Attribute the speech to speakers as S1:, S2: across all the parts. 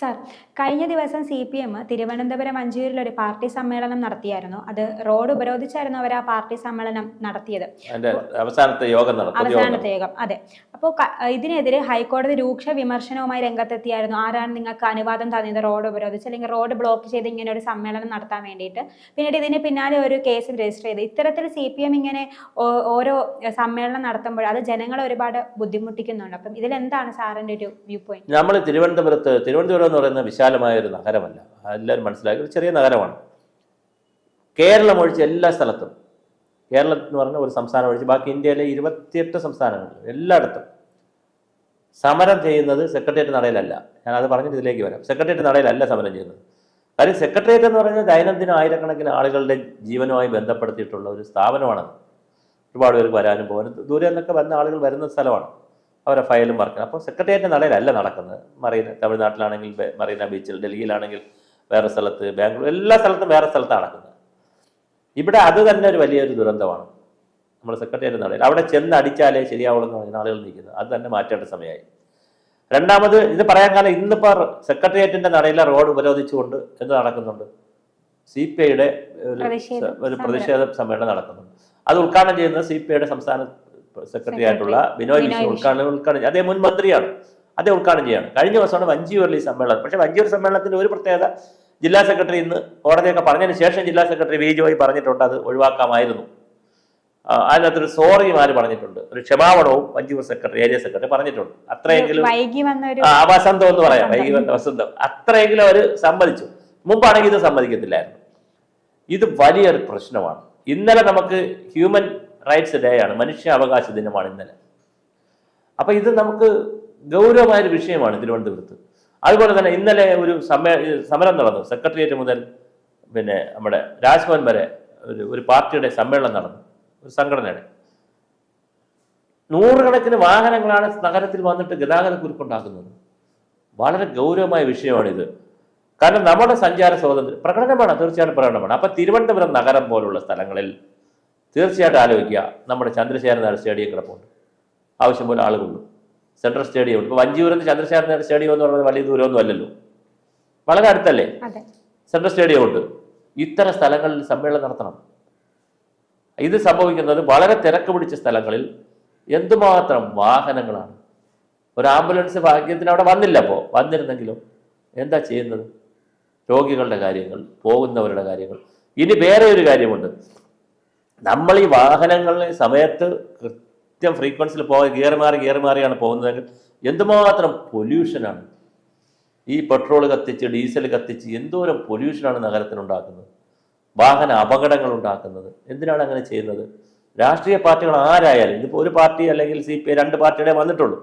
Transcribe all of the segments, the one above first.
S1: Sir കഴിഞ്ഞ ദിവസം C P M Thiruvananthapuram അഞ്ചൂരിൽ ഒരു പാർട്ടി സമ്മേളനം നടത്തിയായിരുന്നു. അത് റോഡ് ഉപരോധിച്ചായിരുന്നു അവർ ആ പാർട്ടി സമ്മേളനം നടത്തിയത്.
S2: അവസാനത്തെ യോഗം
S1: അവസാനത്തെ യോഗം അതെ. അപ്പോൾ ഇതിനെതിരെ ഹൈക്കോടതി രൂക്ഷ വിമർശനവുമായി രംഗത്തെത്തിയായിരുന്നു. ആരാണ് നിങ്ങൾക്ക് അനുവാദം തന്നത് റോഡ് ഉപരോധിച്ച്? അല്ലെങ്കിൽ റോഡ് ബ്ലോക്ക് ചെയ്ത് ഇങ്ങനെ ഒരു സമ്മേളനം നടത്താൻ വേണ്ടിയിട്ട്? പിന്നീട് ഇതിന് പിന്നാലെ ഒരു കേസ് രജിസ്റ്റർ ചെയ്ത്. ഇത്തരത്തിൽ സി പി എം ഇങ്ങനെ ഓരോ സമ്മേളനം നടത്തുമ്പോൾ അത് ജനങ്ങളെ ഒരുപാട് ബുദ്ധിമുട്ടിക്കുന്നുണ്ട്. അപ്പം ഇതിലെന്താണ് സാറിന്റെ ഒരു വ്യൂ പോയിന്റ്?
S2: നമ്മൾ തിരുവനന്തപുരത്ത് തിരുവനന്തപുരം എന്ന് പറയുന്ന വിശാലമായ ഒരു നഗരമല്ല. എല്ലാവരും മനസ്സിലാക്കി. ഒരു ചെറിയ നഗരമാണ്. കേരളം ഒഴിച്ച് എല്ലാ സ്ഥലത്തും. കേരളം എന്ന് പറഞ്ഞ ഒരു സംസ്ഥാനം ഒഴിച്ച് ബാക്കി ഇന്ത്യയിലെ ഇരുപത്തിയെട്ട് സംസ്ഥാനങ്ങളിൽ എല്ലായിടത്തും. സമരം ചെയ്യുന്നത് സെക്രട്ടേറിയറ്റ് നടയിലല്ല. ഞാൻ അത് പറഞ്ഞിട്ട് ഇതിലേക്ക് വരാം. സെക്രട്ടേറിയറ്റ് നടയിലല്ല സമരം ചെയ്യുന്നത്. കാര്യം സെക്രട്ടേറിയറ്റ് എന്ന് പറഞ്ഞാൽ ദൈനംദിനം ആയിരക്കണക്കിന് ആളുകളുടെ ജീവനുമായി ബന്ധപ്പെടുത്തിയിട്ടുള്ള ഒരു സ്ഥാപനമാണത്. ഒരുപാട് പേർക്ക് വരാനും പോകാനും. ദൂരെ നിന്നൊക്കെ വരുന്ന ആളുകൾ വരുന്ന സ്ഥലമാണ്. അവരെ ഫയലും മറക്കണം. അപ്പോൾ സെക്രട്ടേറിയറ്റ് നടയിലല്ല നടക്കുന്നത്. മറീന തമിഴ്നാട്ടിലാണെങ്കിൽ മറീന ബീച്ചിൽ ഡൽഹിയിലാണെങ്കിൽ വേറെ സ്ഥലത്ത് ബാംഗ്ലൂർ എല്ലാ സ്ഥലത്തും വേറെ സ്ഥലത്താണ് നടക്കുന്നത്. ഇവിടെ അത് തന്നെ ഒരു വലിയൊരു ദുരന്തമാണ്. നമ്മൾ സെക്രട്ടേറിയറ്റ് നടയിൽ. അവിടെ ചെന്ന് അടിച്ചാലേ ശരിയാവുള്ളൂ എന്ന് പറഞ്ഞ ആളുകൾ നിൽക്കുന്നത്. അത് തന്നെ മാറ്റേണ്ട സമയമായി. രണ്ടാമത് ഇത് പറയാൻ കാരണം ഇന്നിപ്പോൾ സെക്രട്ടേറിയറ്റിന്റെ നടയിലെ റോഡ് ഉപരോധിച്ചുകൊണ്ട് എന്ത് നടക്കുന്നുണ്ട്? സി പി ഐയുടെ ഒരു
S1: പ്രതിഷേധ
S2: സമ്മേളനം നടക്കുന്നുണ്ട്. അത് ഉദ്ഘാടനം ചെയ്യുന്നത് സി പി ഐയുടെ സംസ്ഥാന സെക്രട്ടറി ആയിട്ടുള്ള ബിനോയ് വിശ്വ ഉദ്ഘാടനം ഉദ്ഘാടനം അതേ മുൻ മന്ത്രിയാണ്. അതേ ഉദ്ഘാടനം ചെയ്യാണ്. കഴിഞ്ഞ ദിവസമാണ് വഞ്ചിയൂരിൽ സമ്മേളനം. പക്ഷേ വഞ്ചിയൂർ സമ്മേളനത്തിന്റെ ഒരു പ്രത്യേകത ജില്ലാ സെക്രട്ടറി ഇന്ന് കോടതിയൊക്കെ പറഞ്ഞതിന് ശേഷം ജില്ലാ സെക്രട്ടറി വി ജോയ് പറഞ്ഞിട്ടുണ്ട് അത് ഒഴിവാക്കാമായിരുന്നു. അതിനകത്തൊരു സോറിയും ആര് പറഞ്ഞിട്ടുണ്ട്. ഒരു ക്ഷമാപണവും വഞ്ചിയൂർ സെക്രട്ടറി ഏരിയ സെക്രട്ടറി പറഞ്ഞിട്ടുണ്ട്. അത്രയെങ്കിലും വസന്തം എന്ന് പറയാം. വൈകി വന്ന വസന്തം. അത്രയെങ്കിലും അവർ സമ്മതിച്ചു. മുമ്പാണെങ്കിൽ ഇത് സമ്മതിക്കത്തില്ലായിരുന്നു. ഇത് വലിയൊരു പ്രശ്നമാണ്. ഇന്നലെ നമുക്ക് ഹ്യൂമൻ റൈറ്റ്സ് ഡേ ആണ് മനുഷ്യ അവകാശ ദിനമാണ് ഇന്നലെ. അപ്പൊ ഇത് നമുക്ക് ഗൗരവമായൊരു വിഷയമാണ് തിരുവനന്തപുരത്ത്. അതുപോലെ തന്നെ ഇന്നലെ ഒരു സമ്മേ സമരം നടന്നു. സെക്രട്ടേറിയറ്റ് മുതൽ പിന്നെ നമ്മുടെ രാജ്ഭവൻ വരെ ഒരു ഒരു പാർട്ടിയുടെ സമ്മേളനം നടന്നു. ഒരു സംഘടനയുടെ. നൂറുകണക്കിന് വാഹനങ്ങളാണ് നഗരത്തിൽ വന്നിട്ട് ഗതാഗത കുരുക്കുണ്ടാക്കുന്നത്. വളരെ ഗൗരവമായ വിഷയമാണിത്. കാരണം നമ്മുടെ സഞ്ചാര സ്വാതന്ത്ര്യം പ്രകടനമാണ് തീർച്ചയായിട്ടും പ്രകടനമാണ് അപ്പൊ തിരുവനന്തപുരം നഗരം പോലുള്ള സ്ഥലങ്ങളിൽ തീർച്ചയായിട്ടും ആലോചിക്കുക. നമ്മുടെ ചന്ദ്രശേഖരൻ നായർ സ്റ്റേഡിയം കിടപ്പുണ്ട്. ആവശ്യം പോലെ ആളുകളുണ്ട്. സെൻട്രൽ സ്റ്റേഡിയം ഉണ്ട്. ഇപ്പോൾ വഞ്ചിയൂരിൽ ചന്ദ്രശേഖരൻ നായർ സ്റ്റേഡിയം എന്ന് പറയുന്നത് വലിയ ദൂരമൊന്നും അല്ലല്ലോ. വളരെ അടുത്തല്ലേ? സെൻട്രൽ സ്റ്റേഡിയം ഉണ്ട്. ഇത്തരം സ്ഥലങ്ങളിൽ സമ്മേളനം നടത്തണം. ഇത് സംഭവിക്കുന്നത് വളരെ തിരക്ക് പിടിച്ച സ്ഥലങ്ങളിൽ എന്തുമാത്രം വാഹനങ്ങളാണ്? ഒരു ആംബുലൻസ് ഭാഗ്യത്തിന് അവിടെ വന്നില്ല അപ്പോൾ വന്നിരുന്നെങ്കിലും? എന്താ ചെയ്യുന്നത്? രോഗികളുടെ കാര്യങ്ങൾ പോകുന്നവരുടെ കാര്യങ്ങൾ. ഇനി വേറെ ഒരു കാര്യമുണ്ട്. നമ്മൾ ഈ വാഹനങ്ങളെ സമയത്ത് കൃത്യം ഫ്രീക്വൻസിയിൽ പോയി ഗിയർ മാറി ഗിയർ മാറിയാണ് പോകുന്നതെങ്കിൽ എന്തുമാത്രം പൊല്യൂഷനാണ് ഈ പെട്രോൾ കത്തിച്ച് ഡീസൽ കത്തിച്ച് എന്തോരം പൊല്യൂഷനാണ് നഗരത്തിനുണ്ടാക്കുന്നത്? വാഹന അപകടങ്ങൾ ഉണ്ടാക്കുന്നത്. എന്തിനാണ് അങ്ങനെ ചെയ്യുന്നത്? രാഷ്ട്രീയ പാർട്ടികൾ ആരായാലും ഇതിപ്പോൾ ഒരു പാർട്ടി അല്ലെങ്കിൽ സി പി ഐ രണ്ട് പാർട്ടിയുടെ വന്നിട്ടുള്ളൂ.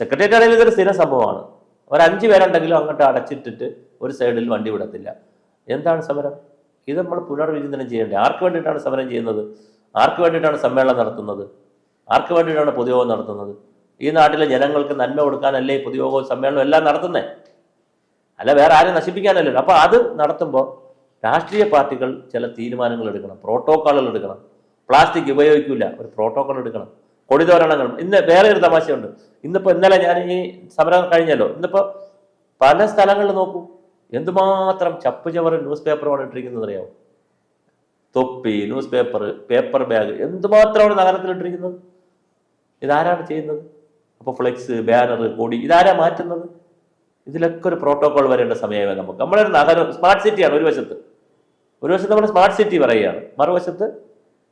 S2: സെക്രട്ടേറിയറ്റ് ആണെങ്കിൽ ഇതൊരു സ്ഥിര സംഭവമാണ്. ഒരു അഞ്ച് പേരുണ്ടെങ്കിലും അങ്ങോട്ട് അടച്ചിട്ടിട്ട് ഒരു സൈഡിൽ വണ്ടി വിടത്തില്ല. എന്താണ് സമരം? ഇത് നമ്മൾ പുനർവിചിന്തനം ചെയ്യേണ്ടത് ആർക്ക് വേണ്ടിയിട്ടാണ് സമരം ചെയ്യുന്നത്? ആർക്ക് വേണ്ടിയിട്ടാണ് സമ്മേളനം നടത്തുന്നത്? ആർക്ക് വേണ്ടിയിട്ടാണ് പൊതുയോഗം നടത്തുന്നത്? ഈ നാട്ടിലെ ജനങ്ങൾക്ക് നന്മ കൊടുക്കാനല്ലേ പൊതുയോഗവും സമ്മേളനവും എല്ലാം നടത്തുന്നത് അല്ല വേറെ ആരും നശിപ്പിക്കാനല്ലല്ലോ. അപ്പോൾ അത് നടത്തുമ്പോൾ രാഷ്ട്രീയ പാർട്ടികൾ ചില തീരുമാനങ്ങൾ എടുക്കണം. പ്രോട്ടോക്കോളുകൾ എടുക്കണം. പ്ലാസ്റ്റിക് ഉപയോഗിക്കില്ല ഒരു പ്രോട്ടോക്കോൾ എടുക്കണം. കൊടിതോരണങ്ങൾ. ഇന്ന് വേറെ ഒരു തമാശയുണ്ട്. ഇന്നിപ്പോൾ ഇന്നലെ ഞാൻ ഈ സമരം കഴിഞ്ഞല്ലോ. ഇന്നിപ്പോൾ പല സ്ഥലങ്ങളിൽ നോക്കൂ. എന്തുമാത്രം ചപ്പ് ചവറ് ന്യൂസ് പേപ്പറുമാണ് ഇട്ടിരിക്കുന്നത് അറിയാമോ തൊപ്പി ന്യൂസ് പേപ്പർ പേപ്പർ ബാഗ് എന്തുമാത്രമാണ് നഗരത്തിൽ ഇട്ടിരിക്കുന്നത്? ഇതാരാണ് ചെയ്യുന്നത്? അപ്പോൾ ഫ്ലെക്സ് ബാനർ കൊടി ഇതാരാ മാറ്റുന്നത്? ഇതിലൊക്കെ ഒരു പ്രോട്ടോകോൾ വരേണ്ട സമയമേ നമുക്ക്. നമ്മളൊരു നഗരം സ്മാർട്ട് സിറ്റിയാണ് ഒരു വശത്ത്. ഒരു വശത്ത് നമ്മൾ സ്മാർട്ട് സിറ്റി പറയുകയാണ്. മറുവശത്ത്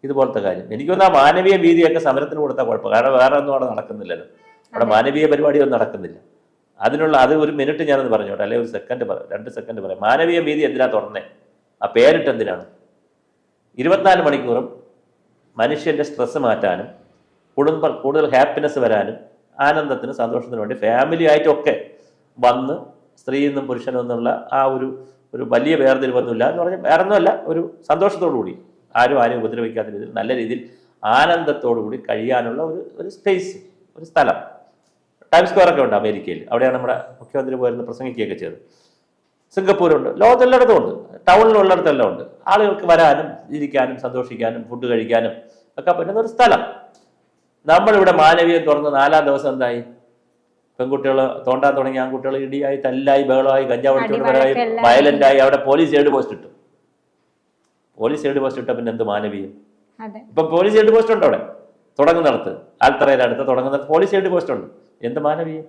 S2: ഇതുപോലത്തെ കാര്യം. എനിക്ക് തോന്നുന്നു മാനവീയ ഭീതിയൊക്കെ സമരത്തിന് കൊടുത്താൽ കുഴപ്പം. കാരണം വേറെ ഒന്നും അവിടെ നടക്കുന്നില്ലല്ലോ. അവിടെ മാനവീയ പരിപാടിയൊന്നും നടക്കുന്നില്ല. അതിനുള്ള അത് ഒരു മിനിറ്റ് ഞാനൊന്ന് പറഞ്ഞോട്ടെ അല്ലെങ്കിൽ ഒരു സെക്കൻഡ് പറയാം രണ്ട് സെക്കൻഡ് പറയാം. മാനവീയ ഭീതി എന്തിനാ തുറന്നേ? ആ പേരിട്ട് എന്തിനാണ്? ഇരുപത്തിനാല് മണിക്കൂറും മനുഷ്യന്റെ സ്ട്രെസ് മാറ്റാനും കുടുംബ കൂടുതൽ ഹാപ്പിനെസ് വരാനും ആനന്ദത്തിന് സന്തോഷത്തിനും വേണ്ടി ഫാമിലി ആയിട്ടൊക്കെ വന്ന് സ്ത്രീ എന്നും പുരുഷനും എന്നുള്ള ആ ഒരു ഒരു വലിയ വേർതിരിവൊന്നുമില്ല എന്ന് പറഞ്ഞാൽ വേറെ ഒന്നുമല്ല ഒരു സന്തോഷത്തോടു കൂടി. ആരും ആരും ഉപദ്രവിക്കാത്ത രീതിയിൽ നല്ല രീതിയിൽ ആനന്ദത്തോടു കൂടി കഴിയാനുള്ള ഒരു ഒരു സ്പേസ് ഒരു സ്ഥലം. ടൈം സ്ക്വയർ ഒക്കെ ഉണ്ട് അമേരിക്കയിൽ. അവിടെയാണ് നമ്മുടെ മുഖ്യമന്ത്രി പോയിരുന്ന് പ്രസംഗിക്കുകയൊക്കെ ചെയ്തത്. സിംഗപ്പൂരുണ്ട്. ലോകത്തെല്ലായിടത്തും ഉണ്ട്. ടൗണിലുള്ളിടത്തെല്ലാം ഉണ്ട്. ആളുകൾക്ക് വരാനും ഇരിക്കാനും സന്തോഷിക്കാനും ഫുഡ് കഴിക്കാനും ഒക്കെ പറ്റുന്ന ഒരു സ്ഥലം. നമ്മളിവിടെ മാനവീയം തുറന്ന് നാലാം ദിവസം എന്തായി? പെൺകുട്ടികൾ തോണ്ടാൻ തുടങ്ങി ആൺകുട്ടികൾ ഇടിയായി തല്ലായി ബഹളമായി വയലന്റ്
S1: ആയി
S2: വയലന്റായി അവിടെ പോലീസ് എയ്ഡ് പോസ്റ്റ് ഇട്ടു. പോലീസ് എയ്ഡ് പോസ്റ്റ് ഇട്ട പിന്നെ എന്ത് മാനവീയം? ഇപ്പൊ പോലീസ് എയ്ഡ് പോസ്റ്റ് ഉണ്ട് അവിടെ തുടങ്ങുന്നിടത്ത്. ആൽത്തറയിലടുത്ത് തുടങ്ങുന്നിടത്ത് പോലീസ് എയ്ഡ് പോസ്റ്റ് ഉണ്ട്. എന്ത് മാനവീയം?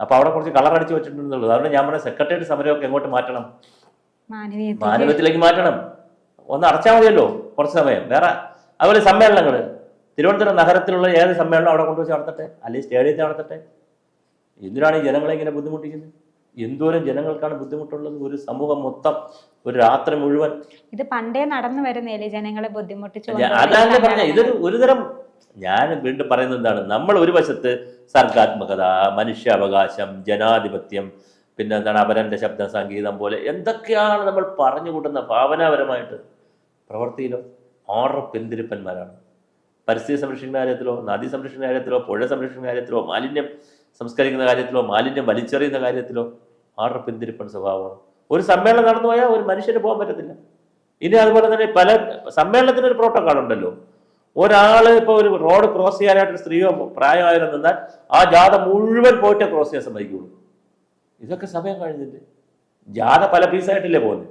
S2: അപ്പൊ അവിടെ കുറച്ച് കളർ അടിച്ച് വെച്ചിട്ടുണ്ടെന്നുള്ളത്. അതുകൊണ്ട് ഞാൻ പറഞ്ഞ സെക്രട്ടേറിയറ്റ് സമരമൊക്കെ എങ്ങോട്ട് മാറ്റണം? മാനവത്തിലേക്ക് മാറ്റണം. ഒന്ന് അടച്ചാൽ മതിയല്ലോ കുറച്ച് സമയം. വേറെ അതുപോലെ സമ്മേളനങ്ങൾ തിരുവനന്തപുരം നഗരത്തിലുള്ള ഏത് സമ്മേളനം അവിടെ കൊണ്ടുവച്ച് നടത്തട്ടെ? അല്ലെങ്കിൽ സ്റ്റേഡിയത്തിൽ നടത്തട്ടെ? എന്തിനാണ് ഈ ജനങ്ങളെ ഇങ്ങനെ ബുദ്ധിമുട്ടിക്കുന്നത്? എന്തോരം ജനങ്ങൾക്കാണ് ബുദ്ധിമുട്ടുള്ളത്? ഒരു സമൂഹം മൊത്തം ഒരു രാത്രി മുഴുവൻ.
S1: ഇത് പണ്ടേ നടന്നു വരുന്നില്ലേ ജനങ്ങളെ ബുദ്ധിമുട്ടിച്ചു
S2: അതാണ് പറഞ്ഞ. ഇതൊരു ഒരുതരം ഞാൻ വീണ്ടും പറയുന്നത് എന്താണ്? നമ്മൾ ഒരു വശത്ത് സർഗാത്മകത മനുഷ്യാവകാശം ജനാധിപത്യം പിന്നെ എന്താണ് അപരന്റെ ശബ്ദ സംഗീതം പോലെ എന്തൊക്കെയാണ് നമ്മൾ പറഞ്ഞു കൂട്ടുന്ന ഭാവനാപരമായിട്ട്? പ്രവൃത്തിയിലോ? ഓർഡർ പിന്തിരിപ്പന്മാരാണ്. പരിസ്ഥിതി സംരക്ഷിക്കുന്ന കാര്യത്തിലോ നദി സംരക്ഷിക്കുന്ന കാര്യത്തിലോ പുഴ സംരക്ഷിക്കുന്ന കാര്യത്തിലോ മാലിന്യം സംസ്കരിക്കുന്ന കാര്യത്തിലോ മാലിന്യം വലിച്ചെറിയുന്ന കാര്യത്തിലോ ഓർഡർ പിന്തിരിപ്പൻ സ്വഭാവമാണ്. ഒരു സമ്മേളനം നടന്നു പോയാൽ ഒരു മനുഷ്യന് പോകാൻ പറ്റത്തില്ല. ഇനി അതുപോലെ തന്നെ പല സമ്മേളനത്തിന് ഒരു പ്രോട്ടോക്കോൾ ഉണ്ടല്ലോ. ഒരാൾ ഇപ്പൊ ഒരു റോഡ് ക്രോസ് ചെയ്യാനായിട്ട് ഒരു സ്ത്രീയോ പ്രായമായാലും നിന്നാൽ ആ ജാഥ മുഴുവൻ പോയിട്ടേ ക്രോസ് ചെയ്യാൻ സമ്മതിക്കുള്ളൂ. ഇതൊക്കെ സമയം കഴിഞ്ഞിട്ട്. ജാഥ പല പീസായിട്ടില്ലേ പോകുന്നത്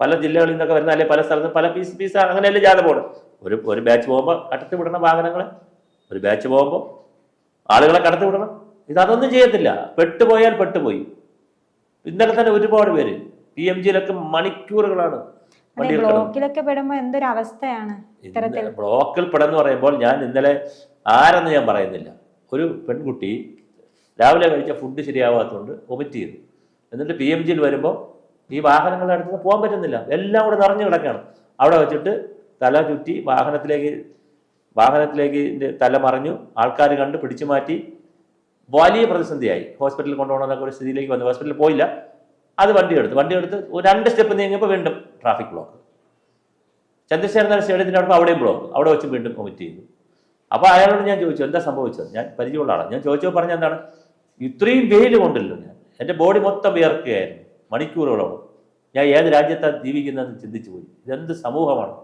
S2: പല ജില്ലകളിൽ നിന്നൊക്കെ വരുന്ന അല്ലെങ്കിൽ പല സ്ഥലത്ത് പല പീസ് പീസ് അങ്ങനെയല്ലേ ജാഥ പോകണം ഒരു ഒരു ബാച്ച് പോകുമ്പോൾ കടത്തി വിടണം വാഹനങ്ങളെ. ഒരു ബാച്ച് പോകുമ്പോൾ ആളുകളെ കടത്തി വിടണം. ഇതതൊന്നും ചെയ്യത്തില്ല. പെട്ടുപോയാൽ പെട്ടുപോയി. ഇന്നലെ തന്നെ ഒരുപാട് പേര് പി എം ജിയിലൊക്കെ മണിക്കൂറുകളാണ്
S1: ബ്ലോക്കിലൊക്കെ പെടുമ്പോ എന്തൊരു അവസ്ഥയാണ്
S2: ബ്ലോക്കിൽ പെടെന്ന് പറയുമ്പോൾ ഞാൻ ഇന്നലെ ആരെന്ന് ഞാൻ പറയുന്നില്ല. ഒരു പെൺകുട്ടി രാവിലെ കഴിച്ച ഫുഡ് ശരിയാവാത്തതുകൊണ്ട് വൊമിറ്റ് ചെയ്തു. എന്നിട്ട് പി എം ജിയിൽ വരുമ്പോൾ ഈ വാഹനങ്ങളുടെ അടുത്ത് പോകാൻ പറ്റുന്നില്ല. എല്ലാം കൂടെ നിറഞ്ഞു കിടക്കുകയാണ്. അവിടെ വെച്ചിട്ട് തല ചുറ്റി വാഹനത്തിലേക്ക് വാഹനത്തിലേക്ക് തല മറിഞ്ഞു. ആൾക്കാർ കണ്ട് പിടിച്ചു മാറ്റി വലിയ പ്രതിസന്ധിയായി. ഹോസ്പിറ്റലിൽ കൊണ്ടുപോകണമെന്നൊക്കെ ഒരു സ്ഥിതിയിലേക്ക് വന്നു. ഹോസ്പിറ്റലിൽ പോയില്ല. അത് വണ്ടി എടുത്ത് വണ്ടി എടുത്ത് രണ്ട് സ്റ്റെപ്പ് നീങ്ങിയപ്പോൾ വീണ്ടും ട്രാഫിക് ബ്ലോക്ക് ചന്ദ്രശേഖരൻ സ്റ്റേഡിയത്തിന്റെ അവിടെ അവിടെയും ബ്ലോക്ക് അവിടെ വെച്ച് വീണ്ടും വൊമിറ്റ് ചെയ്തു. അപ്പോൾ അയാളോട് ഞാൻ ചോദിച്ചു എന്താ സംഭവിച്ചത്? ഞാൻ പരിചയമുള്ള ആളാണ് ഞാൻ ചോദിച്ചപ്പോൾ പറഞ്ഞ എന്താണ്? ഇത്രയും വെയിൽ കൊണ്ടല്ലോ ഞാൻ. എന്റെ ബോഡി മൊത്തം വിയർക്കുകയായിരുന്നു. മണിക്കൂറുകളോളം. ഞാൻ ഏത് രാജ്യത്താണ് ജീവിക്കുന്നതെന്ന് ചിന്തിച്ചു പോയി. ഇതെന്ത് സമൂഹമാണ്?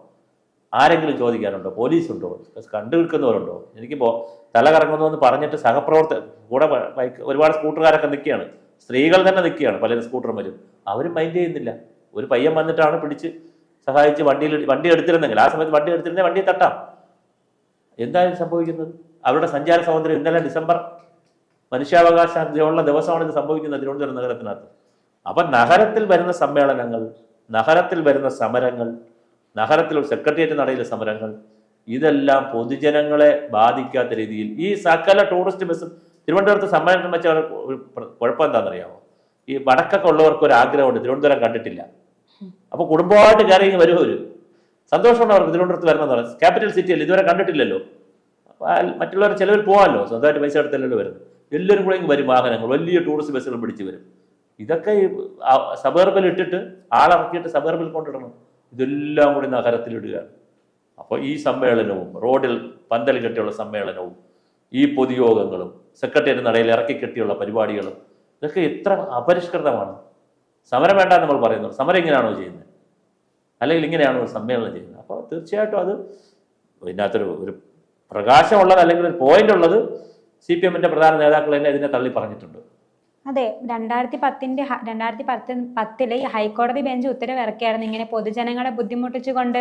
S2: ആരെങ്കിലും ചോദിക്കാനുണ്ടോ? പോലീസുണ്ടോ? കണ്ടു നിൽക്കുന്നവരുണ്ടോ? എനിക്കിപ്പോൾ തല കറങ്ങുന്നു എന്ന് പറഞ്ഞിട്ട് സഹപ്രവർത്തക കൂടെ ഒരുപാട് സ്കൂട്ടറുകാരൊക്കെ നിൽക്കുകയാണ്. സ്ത്രീകൾ തന്നെ നിൽക്കുകയാണ് പല സ്കൂട്ടർമാരും വരും അവരും മൈൻഡ് ചെയ്യുന്നില്ല. ഒരു പയ്യൻ വന്നിട്ടാണ് പിടിച്ച് സഹായിച്ച് വണ്ടിയിൽ വണ്ടി എടുത്തിരുന്നെങ്കിൽ. ആ സമയത്ത് വണ്ടി എടുത്തിരുന്നെങ്കിൽ വണ്ടി തട്ടാം. എന്തായാലും സംഭവിക്കുന്നത്? അവരുടെ സഞ്ചാര സ്വാതന്ത്ര്യം ഇന്നലെ ഡിസംബർ മനുഷ്യാവകാശ ഉള്ള ദിവസമാണ് ഇത് സംഭവിക്കുന്നത് തിരുവനന്തപുരം നഗരത്തിനകത്ത്. അപ്പം നഗരത്തിൽ വരുന്ന സമ്മേളനങ്ങൾ നഗരത്തിൽ വരുന്ന സമരങ്ങൾ നഗരത്തിൽ സെക്രട്ടേറിയറ്റ് നടയിലെ സമരങ്ങൾ ഇതെല്ലാം പൊതുജനങ്ങളെ ബാധിക്കാത്ത രീതിയിൽ ഈ സകല ടൂറിസ്റ്റ് ബസ്സും തിരുവനന്തപുരത്ത് സമ്മേളനം വെച്ച കുഴപ്പം എന്താണെന്നറിയാമോ ഈ വടക്കൊക്കെ ഉള്ളവർക്ക് ഒരു ആഗ്രഹമുണ്ട് തിരുവനന്തപുരം കണ്ടിട്ടില്ല. അപ്പൊ കുടുംബമായിട്ട് കയറി വരും ഒരു സന്തോഷമുണ്ട് അവർക്ക് തിരുവനന്തപുരത്ത് വരണമെന്ന് പറയുന്നത്. ക്യാപിറ്റൽ സിറ്റിയല്ലേ ഇതുവരെ കണ്ടിട്ടില്ലല്ലോ. മറ്റുള്ളവർ ചിലവർ പോകാമല്ലോ സ്വന്തമായിട്ട് പൈസ എടുത്തല്ലോ വരുന്നത്. എല്ലാവരും കൂടെ വരും വാഹനങ്ങൾ. വലിയ ടൂറിസ്റ്റ് ബസ്സുകൾ പിടിച്ച് വരും. ഇതൊക്കെ ഈ സബർബിൽ ഇട്ടിട്ട് ആളിറക്കിയിട്ട് സബർബിൽ കൊണ്ടിടണം. ഇതെല്ലാം കൂടി നഗരത്തിലിടുകയാണ് അപ്പോൾ ഈ സമ്മേളനവും റോഡിൽ പന്തൽ കെട്ടിയുള്ള സമ്മേളനവും ഈ പൊതുയോഗങ്ങളും സെക്രട്ടേറിയറ്റ് നടയിൽ ഇറക്കി കെട്ടിയുള്ള പരിപാടികളും ഇതൊക്കെ എത്ര അപരിഷ്കൃതമാണ്. സമരം വേണ്ട നമ്മൾ പറയുന്നു. സമരം ഇങ്ങനെയാണോ ചെയ്യുന്നത്? അല്ലെങ്കിൽ ഇങ്ങനെയാണോ സമ്മേളനം ചെയ്യുന്നത്? അപ്പോൾ തീർച്ചയായിട്ടും അത് ഇതിനകത്തൊരു ഒരു പ്രകാശമുള്ളത് അല്ലെങ്കിൽ ഒരു പോയിന്റ് ഉള്ളത് സി പി എമ്മിന്റെ പ്രധാന നേതാക്കൾ തന്നെ ഇതിനെ തള്ളി പറഞ്ഞിട്ടുണ്ട്.
S1: അതെ രണ്ടായിരത്തി പത്തിന്റെ രണ്ടായിരത്തി പത്ത് പത്തിൽ ഹൈക്കോടതി ബെഞ്ച് ഉത്തരവ് ഇറക്കിയായിരുന്നു ഇങ്ങനെ പൊതുജനങ്ങളെ ബുദ്ധിമുട്ടിച്ചുകൊണ്ട്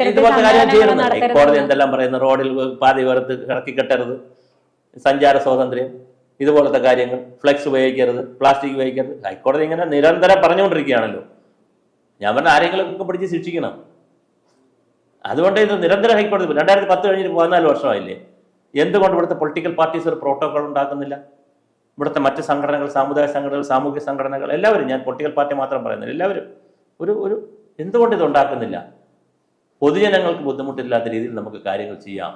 S2: ഇതുപോലത്തെ കാര്യം ചെയ്യുന്നത്
S1: കോടതി
S2: എന്തെല്ലാം പറയുന്നത് റോഡിൽ പാതി വേർത്ത് ഇറക്കി കെട്ടരുത്. സഞ്ചാര സ്വാതന്ത്ര്യം. ഇതുപോലത്തെ കാര്യങ്ങൾ. ഫ്ലെക്സ് ഉപയോഗിക്കരുത്. പ്ലാസ്റ്റിക് ഉപയോഗിക്കരുത്. ഹൈക്കോടതി ഇങ്ങനെ നിരന്തരം പറഞ്ഞുകൊണ്ടിരിക്കുകയാണല്ലോ. ഞാൻ പറഞ്ഞ ആരെങ്കിലും ഒക്കെ പിടിച്ച് ശിക്ഷിക്കണം. അതുകൊണ്ട് ഇത് നിരന്തരം ഹൈക്കോടതി രണ്ടായിരത്തി പത്ത് കഴിഞ്ഞിട്ട് പതിനാല് വർഷമായില്ലേ? എന്തുകൊണ്ട് ഇവിടുത്തെ പൊളിറ്റിക്കൽ പാർട്ടീസ് ഒരു പ്രോട്ടോകോൾ ഉണ്ടാക്കുന്നില്ല? ഇവിടുത്തെ മറ്റ് സംഘടനകൾ സാമുദായിക സംഘടനകൾ സാമൂഹ്യ സംഘടനകൾ എല്ലാവരും ഞാൻ പൊളിറ്റിക്കൽ പാർട്ടി മാത്രം പറയുന്നില്ല എല്ലാവരും ഒരു ഒരു എന്തുകൊണ്ട് ഇത് ഉണ്ടാക്കുന്നില്ല? പൊതുജനങ്ങൾക്ക് ബുദ്ധിമുട്ടില്ലാത്ത രീതിയിൽ നമുക്ക് കാര്യങ്ങൾ ചെയ്യാം.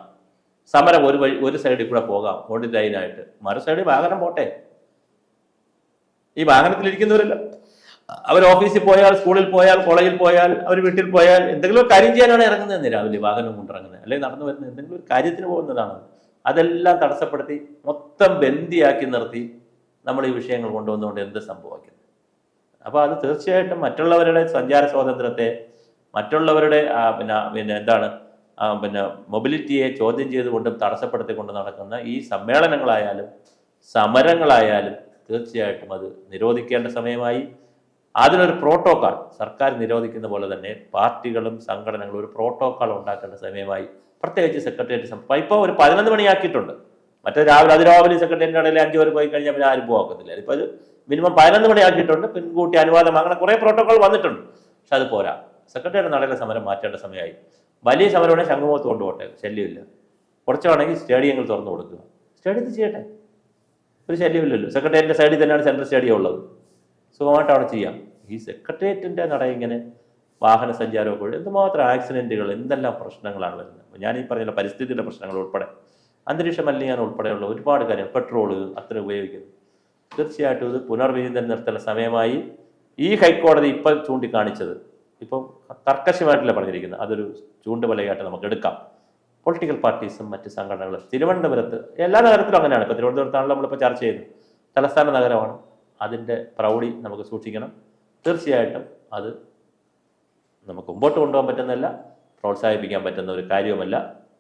S2: സമരം ഒരു വഴി ഒരു സൈഡിൽ കൂടെ പോകാം. ഓടി ലൈനായിട്ട് മറു സൈഡിൽ വാഹനം പോട്ടെ. ഈ വാഹനത്തിലിരിക്കുന്നവരല്ല അവർ ഓഫീസിൽ പോയാൽ സ്കൂളിൽ പോയാൽ കോളേജിൽ പോയാൽ അവർ വീട്ടിൽ പോയാൽ എന്തെങ്കിലും ഒരു കാര്യം ചെയ്യാനാണ് ഇറങ്ങുന്നത് രാവിലെ വാഹനം കൊണ്ടിറങ്ങുന്നത് അല്ലെങ്കിൽ നടന്നു വരുന്നത് എന്തെങ്കിലും ഒരു കാര്യത്തിന് പോകുന്നതാണ് അതെല്ലാം തടസ്സപ്പെടുത്തി മൊത്തം ബന്ദിയാക്കി നിർത്തി നമ്മൾ ഈ വിഷയങ്ങൾ കൊണ്ടുവന്നുകൊണ്ട് എന്ത് സംഭവിക്കുന്നത് അപ്പോൾ അത് തീർച്ചയായിട്ടും മറ്റുള്ളവരുടെ സഞ്ചാര സ്വാതന്ത്ര്യത്തെ മറ്റുള്ളവരുടെ പിന്നെ പിന്നെ എന്താണ് പിന്നെ മൊബിലിറ്റിയെ ചോദ്യം ചെയ്തുകൊണ്ടും തടസ്സപ്പെടുത്തിക്കൊണ്ട് നടക്കുന്ന ഈ സമ്മേളനങ്ങളായാലും സമരങ്ങളായാലും തീർച്ചയായിട്ടും അത് നിരോധിക്കേണ്ട സമയമായി. അതിനൊരു പ്രോട്ടോക്കാൾ സർക്കാർ നിരോധിക്കുന്ന പോലെ തന്നെ പാർട്ടികളും സംഘടനകളും ഒരു പ്രോട്ടോക്കാൾ ഉണ്ടാക്കേണ്ട സമയമായി. പ്രത്യേകിച്ച് സെക്രട്ടേറിയറ്റ് ഇപ്പോൾ ഒരു പതിനൊന്ന് മണിയാക്കിയിട്ടുണ്ട്. മറ്റേ രാവിലെ അതിരാവിലെ സെക്രട്ടേറിയറ്റിന്റെ ഇടയിൽ അഞ്ച് വരെ പോയി കഴിഞ്ഞാൽ പിന്നെ ആരും പോകത്തില്ല ഇപ്പോൾ അത് മിനിമം പതിനൊന്ന് മണിയാക്കിയിട്ടുണ്ട്. പിൻകൂട്ടി അനുവാദം അങ്ങനെ കുറേ പ്രോട്ടോക്കോൾ വന്നിട്ടുണ്ട്. പക്ഷെ അത് പോരാ. സെക്രട്ടേറിയറ്റ് നടയിലെ സമരം മാറ്റേണ്ട സമയമായി. വലിയ സമരമാണെങ്കിൽ ശംഖുമുഖത്ത് കൊണ്ടുപോട്ടെ ശല്യമില്ല. കുറച്ചാണെങ്കിൽ സ്റ്റേഡിയങ്ങൾ തുറന്നു കൊടുക്കുക. സ്റ്റേഡിയത്തിൽ ചെയ്യട്ടെ. ഒരു ശല്യമില്ലല്ലോ. സെക്രട്ടേറിയറ്റിന്റെ സൈഡിൽ തന്നെയാണ് സെൻട്രൽ സ്റ്റേഡിയം ഉള്ളത്. സുഖമായിട്ട് ചെയ്യാം. ഈ സെക്രട്ടേറിയറ്റിന്റെ നട ഇങ്ങനെ വാഹന സഞ്ചാരമൊക്കെ എന്തുമാത്രം ആക്സിഡന്റുകൾ എന്തെല്ലാം പ്രശ്നങ്ങളാണ് വരുന്നത്? ഞാൻ ഈ പറഞ്ഞ പരിസ്ഥിതിയുടെ പ്രശ്നങ്ങൾ ഉൾപ്പെടെ അന്തരീക്ഷ മലിനീകരണം ഉൾപ്പെടെയുള്ള ഒരുപാട് കാര്യങ്ങൾ പെട്രോൾ അത്ര ഉപയോഗിക്കുന്നു. തീർച്ചയായിട്ടും ഇത് പുനർവിചിന്തനം നിർത്തേണ്ട സമയമായി ഈ ഹൈക്കോടതി ഇപ്പം ചൂണ്ടിക്കാണിച്ചത്. ഇപ്പം കർക്കശമായിട്ടല്ല പറഞ്ഞിരിക്കുന്നത്? അതൊരു ചൂണ്ടുപലയായിട്ട് നമുക്ക് എടുക്കാം. പൊളിറ്റിക്കൽ പാർട്ടീസും മറ്റ് സംഘടനകളും തിരുവനന്തപുരത്ത് എല്ലാ നഗരത്തിലും അങ്ങനെയാണ്. ഇപ്പോൾ തിരുവനന്തപുരത്താണല്ലോ നമ്മളിപ്പോൾ ചർച്ച ചെയ്യുന്നത് തലസ്ഥാന നഗരമാണ്. അതിന്റെ പ്രൗഢി നമുക്ക് സൂക്ഷിക്കണം. തീർച്ചയായിട്ടും അത് നമുക്ക് മുമ്പോട്ട് കൊണ്ടുപോകാൻ പറ്റുന്നതല്ല പ്രോത്സാഹിപ്പിക്കാൻ പറ്റുന്ന ഒരു കാര്യവുമല്ല.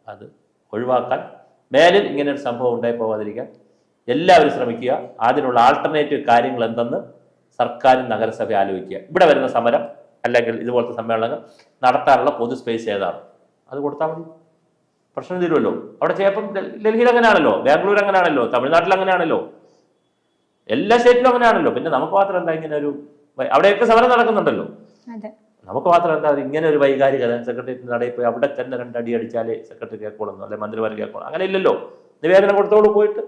S2: അത് ഒഴിവാക്കാൻ മേലിൽ ഇങ്ങനെ ഒരു സംഭവം ഉണ്ടായി പോകാതിരിക്കാൻ എല്ലാവരും ശ്രമിക്കുക. അതിനുള്ള ആൾട്ടർനേറ്റീവ് കാര്യങ്ങൾ എന്തെന്ന് സർക്കാരും നഗരസഭ ആലോചിക്കുക. ഇവിടെ വരുന്ന സമരം അല്ലെങ്കിൽ ഇതുപോലത്തെ സമ്മേളനങ്ങൾ നടത്താനുള്ള പൊതു സ്പേസ് ഏതാണ്? അത് കൊടുത്താൽ മതി. പ്രശ്നം തീരുമല്ലോ. അവിടെ ചെയ്യപ്പം ഡൽ- ഡൽഹിയിൽ അങ്ങനെയാണല്ലോ. ബാംഗ്ലൂർ അങ്ങനെയാണല്ലോ. തമിഴ്നാട്ടിൽ അങ്ങനെയാണല്ലോ. എല്ലാ സ്റ്റേറ്റിലും അങ്ങനെയാണല്ലോ. പിന്നെ നമുക്ക് മാത്രം എന്താ ഇങ്ങനെ ഒരു അവിടെയൊക്കെ സമരം നടക്കുന്നുണ്ടല്ലോ. നമുക്ക് മാത്രം എന്താ ഇങ്ങനെ ഒരു വൈകാരികത സെക്രട്ടേറിയറ്റ് നടയിൽ പോയി അവിടെ തന്നെ രണ്ടടി അടിച്ചാലേ സെക്രട്ടറി കേൾക്കോളുന്നു അല്ലെ മന്ത്രിമാർ കേൾക്കണം അങ്ങനെ ഇല്ലല്ലോ. നിവേദനം കൊടുത്തോളൂ പോയിട്ട്.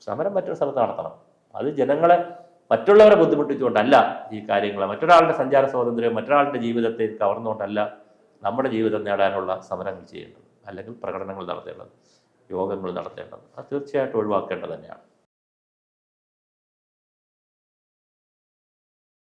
S2: സമരം മറ്റൊരു സ്ഥലത്ത് നടത്തണം. അത് ജനങ്ങളെ മറ്റുള്ളവരെ ബുദ്ധിമുട്ടിച്ചുകൊണ്ടല്ല ഈ കാര്യങ്ങൾ മറ്റൊരാളുടെ സഞ്ചാര സ്വാതന്ത്ര്യം മറ്റൊരാളുടെ ജീവിതത്തെ കവർന്നുകൊണ്ടല്ല നമ്മുടെ ജീവിതം നേടാനുള്ള സമരങ്ങൾ ചെയ്യേണ്ടത്. അല്ലെങ്കിൽ പ്രകടനങ്ങൾ നടത്തേണ്ടത് യോഗങ്ങൾ നടത്തേണ്ടത്. അത് തീർച്ചയായിട്ടും ഒഴിവാക്കേണ്ടത് തന്നെയാണ്.